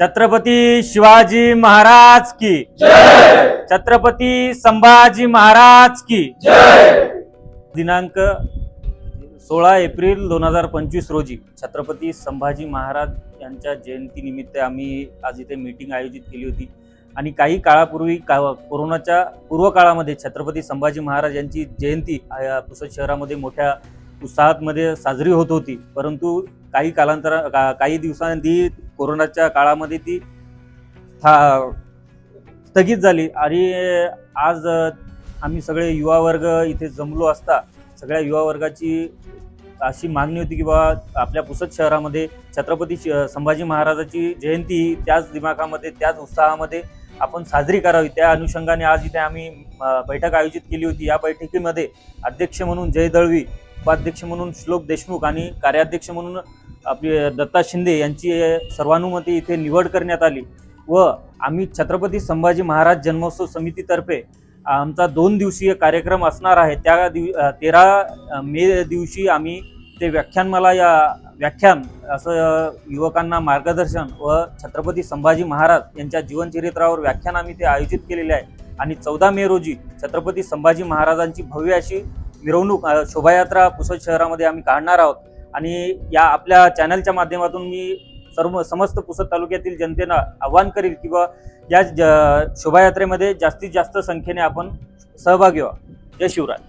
छत्रपती शिवाजी महाराज की छत्रपती संभाजी महाराज की दिनांक सोळा एप्रिल दोन हजार पंचवीस रोजी छत्रपती संभाजी महाराज यांच्या जयंतीनिमित्त आम्ही आज इथे मीटिंग आयोजित केली होती. आणि काही काळापूर्वी का कोरोनाच्या पूर्व काळामध्ये छत्रपती संभाजी महाराज यांची जयंती पुसद शहरामध्ये मोठ्या उत्साहामध्ये साजरी होत होती. परंतु काही कालांतरा का- काही दिवसांनी कोरोनाच्या काळामध्ये ती था- स्थगित झाली. आणि आज आम्ही सगळे युवा वर्ग इथे जमलो असता सगळ्या युवा वर्गाची अशी मागणी होती की बा आपल्या पुसद शहरामध्ये छत्रपती संभाजी महाराजाची जयंती त्याच दिमाखामध्ये त्याच उत्साहामध्ये आपण साजरी करावी. त्या अनुषंगाने आज इथे आम्ही बैठक आयोजित केली होती. या बैठकीमध्ये अध्यक्ष म्हणून जय दळवी उपाध्यक्ष म्हणून श्लोक देशमुख आणि कार्याध्यक्ष म्हणून आपली दत्ता शिंदे यांची सर्वानुमती इथे निवड करण्यात आली व आम्ही छत्रपती संभाजी महाराज जन्मोत्सव समितीतर्फे आमचा दोन दिवसीय कार्यक्रम असणार आहे. त्या दिव तेरा मे दिवशी आम्ही ते व्याख्यानमाला या व्याख्यान असं युवकांना मार्गदर्शन व छत्रपती संभाजी महाराज यांच्या जीवनचरित्रावर व्याख्यान आम्ही ते आयोजित केलेले आहे. आणि चौदा मे रोजी छत्रपती संभाजी महाराजांची भव्य अशी मिरवणूक शोभायात्रा पुसद शहरामध्ये आम्ही काढणार आहोत. आणि या आपल्या चॅनलच्या माध्यमातून मी सर्व समस्त पुसद तालुक्यातील जनतेला आवाहन करील किंवा या ज- शोभायात्रेमध्ये जास्तीत जास्त संख्येने आपण सहभागी व्हा. जय शिवराय.